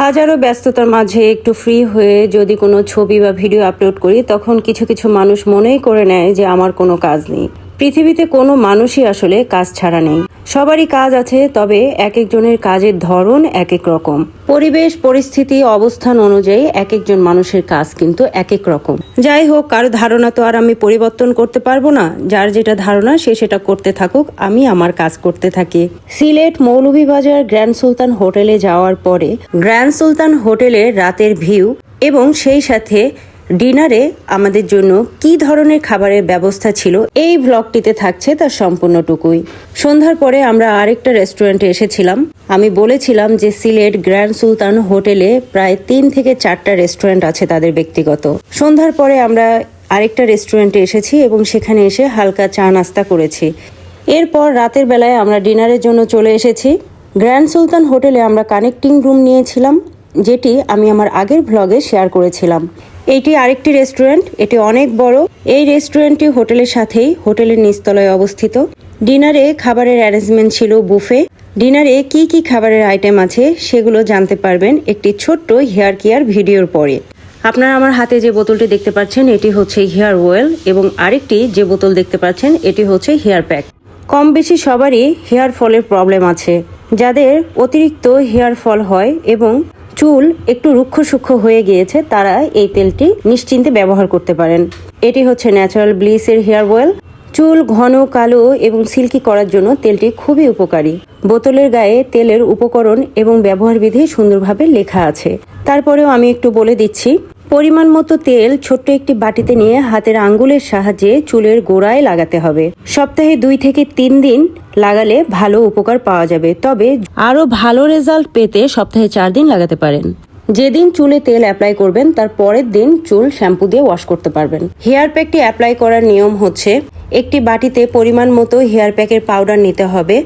হাজারো ব্যস্ততার মাঝে একটু ফ্রি হয়ে যদি কোনো ছবি বা ভিডিও আপলোড করি, তখন কিছু কিছু মানুষ মনেই করে নেয় যে আমার কোনো কাজ নেই। পৃথিবীতে কোনো মানুষই আসলে কাজ ছাড়া নেই। সবারই কাজ আছে, তবে এক একজনের কাজের ধরন এক এক রকম। পরিবেশ, পরিস্থিতি, অবস্থান অনুযায়ী এক একজন মানুষের কাজ কিন্তু এক এক রকম। যাই হোক, কারও ধারণা তো আর আমি পরিবর্তন করতে পারব না। যার যেটা ধারণা, সে সেটা করতে থাকুক, আমি আমার কাজ করতে থাকি। সিলেট মৌলভীবাজার গ্র্যান্ড সুলতান হোটেলে যাওয়ার পরে গ্র্যান্ড সুলতান হোটেলের রাতের ভিউ এবং সেই সাথে ডিনারে আমাদের জন্য কি ধরনের খাবারের ব্যবস্থা ছিল, এই ব্লগটিতে থাকছে তার সম্পূর্ণটুকুই। সন্ধ্যার পরে আমরা আরেকটা রেস্টুরেন্টে এসেছিলাম। আমি বলেছিলাম যে সিলেট গ্র্যান্ড সুলতান হোটেলে প্রায় তিন থেকে চারটা রেস্টুরেন্ট আছে তাদের ব্যক্তিগত। সন্ধ্যার পরে আমরা আরেকটা রেস্টুরেন্টে এসেছি এবং সেখানে এসে হালকা চা নাস্তা করেছি। এরপর রাতের বেলায় আমরা ডিনারের জন্য চলে এসেছি। গ্র্যান্ড সুলতান হোটেলে আমরা কানেক্টিং রুম নিয়েছিলাম, যেটি আমি আমার আগের ভ্লগে শেয়ার করেছিলাম। এটি আরেকটি রেস্টুরেন্ট, এটি অনেক বড়। এই রেস্টুরেন্টটি হোটেলের সাথেই, হোটেলের নিচতলায় অবস্থিত। ডিনারে খাবারের অ্যারেঞ্জমেন্ট ছিল বুফে। ডিনারে কি কি খাবারের আইটেম আছে সেগুলো জানতে পারবেন একটি ছোট্ট হেয়ার কেয়ার ভিডিওর পরে। আপনারা আমার হাতে যে বোতলটি দেখতে পাচ্ছেন, এটি হচ্ছে হেয়ার ওয়েল এবং আরেকটি যে বোতল দেখতে পাচ্ছেন, এটি হচ্ছে হেয়ার প্যাক। কম বেশি সবারই হেয়ার ফলের প্রবলেম আছে। যাদের অতিরিক্ত হেয়ার ফল হয় এবং চুল একটু রুক্ষ সূক্ষ্ম হয়ে গিয়েছে, তারা এই তেলটি নিশ্চিন্তে ব্যবহার করতে পারেন। এটি হচ্ছে ন্যাচারাল ব্লিসের হেয়ার অয়েল চুল ঘন, কালো এবং সিল্কি করার জন্য তেলটি খুবই উপকারী। বোতলের গায়ে তেলের উপকরণ এবং ব্যবহার বিধি সুন্দরভাবে লেখা আছে। তারপরেও আমি একটু বলে দিচ্ছি পরিমাণ মতো তেল ছোট্ট একটি বাটিতে নিয়ে হাতের আঙ্গুলের সাহায্যে চুলের গোড়ায় লাগাতে হবে। সপ্তাহে দুই থেকে তিন দিন লাগালে ভালো উপকার পাওয়া যাবে। তবে আরও ভালো রেজাল্ট পেতে সপ্তাহে চার দিন লাগাতে পারেন। যেদিন চুলে তেল অ্যাপ্লাই করবেন, তার পরের দিন চুল শ্যাম্পু দিয়ে ওয়াশ করতে পারবেন। হেয়ার প্যাকটি অ্যাপ্লাই করার নিয়ম হচ্ছে, একটি বাটিতে পরিমাণ মতো হেয়ার প্যাকের পাউডার নিতে হবে।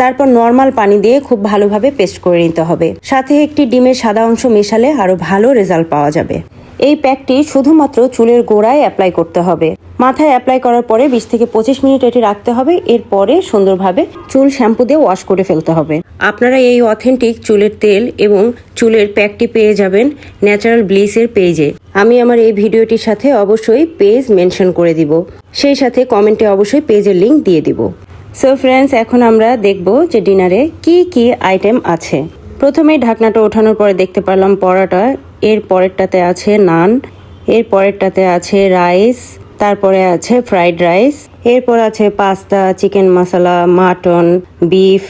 তারপর নর্মাল পানি দিয়ে খুব ভালোভাবে পেস্ট করে নিতে হবে। সাথে একটি ডিমের সাদা অংশ মেশালে আরও ভালো রেজাল্ট পাওয়া যাবে। এই প্যাকটি শুধুমাত্র চুলের গোড়ায় অ্যাপ্লাই করতে হবে। মাথায় অ্যাপ্লাই করার পরে বিশ থেকে পঁচিশ মিনিট এটি রাখতে হবে। এরপরে সুন্দরভাবে চুল শ্যাম্পু দিয়ে ওয়াশ করে ফেলতে হবে। আপনারা এই অথেন্টিক চুলের তেল এবং চুলের প্যাকটি পেয়ে যাবেন ন্যাচারাল ব্লিসের পেজে। আমি আমার এই ভিডিওটির সাথে অবশ্যই পেজ মেনশন করে দিব। সেই সাথে কমেন্টে অবশ্যই পেজের লিংক দিয়ে দিব। সো ফ্রেন্ডস এখন আমরা দেখব যে ডিনারে কি কি আইটেম আছে। প্রথমে ঢাকনাটা ওঠানোর পরে দেখতে পারলাম পরোটা এর পরেরটাতে আছে নান, এর পরেরটাতে আছে রাইস, তারপরে আছে ফ্রাইড রাইস, এরপর আছে pasta, chicken masala, mutton, beef,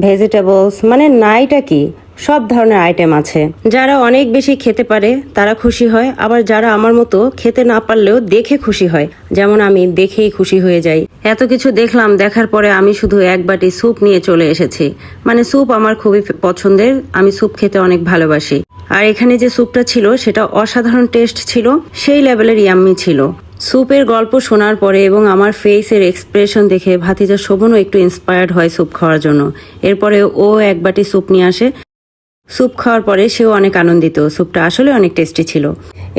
vegetables মানে নাইটা কি? সব ধরনের আইটেম আছে। যারা অনেক বেশি খেতে পারে, তারা খুশি হয়, আবার যারা আমার মতো খেতে না পারলেও দেখে খুশি হয়। যেমন আমি দেখেই খুশি হয়ে যাই। এত কিছু দেখলাম, দেখার পরে আমি শুধু এক বাটি স্যুপ নিয়ে চলে এসেছি। মানে স্যুপ আমার খুবই পছন্দের, আমি স্যুপ খেতে অনেক ভালোবাসি। আর এখানে যে স্যুপটা ছিল, সেটা অসাধারণ টেস্ট ছিল, সেই লেভেলের ইয়াম্মি ছিল। স্যুপের গল্প শোনার পরে এবং আমার ফেসের এক্সপ্রেশন দেখে ভাতিজা শোভনও একটু ইন্সপায়ার্ড হয় স্যুপ খাওয়ার জন্য। এরপরে ও এক বাটি স্যুপ নিয়ে আসে। স্যুপ খাওয়ার পরে সেও অনেক আনন্দিত। স্যুপটা আসলে অনেক টেস্টি ছিল।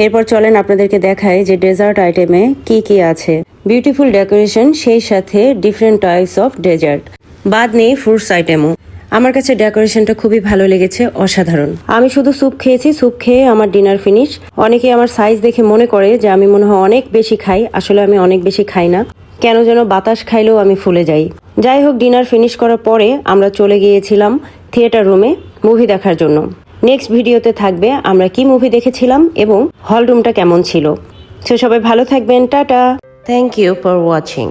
এরপর চলেন আপনাদেরকে দেখায় যে ডেজার্ট আইটেমে কি কি আছে। বিউটিফুল ডেকোরেশন সেই সাথে ডিফারেন্ট টাইপস অফ ডেজার্ট বাদ নেই ফ্রুটস আইটেমও আমার কাছে ডেকোরেশনটা খুবই ভালো লেগেছে, অসাধারণ। আমি শুধু স্যুপ খেয়েছি, স্যুপ খেয়ে আমার ডিনার ফিনিশ। অনেকে আমার সাইজ দেখে মনে করে যে আমি মনে হয় অনেক বেশি খাই, আসলে আমি অনেক বেশি খাই না। কেন যেন বাতাস খাইলেও আমি ফুলে যাই। যাই হোক, ডিনার ফিনিশ করার পরে আমরা চলে গিয়েছিলাম থিয়েটার রুমে মুভি দেখার জন্য। নেক্সট ভিডিওতে থাকবে আমরা কি মুভি দেখেছিলাম এবং হল রুমটা কেমন ছিল। সে সবাই ভালো থাকবেন, tata. Thank you for watching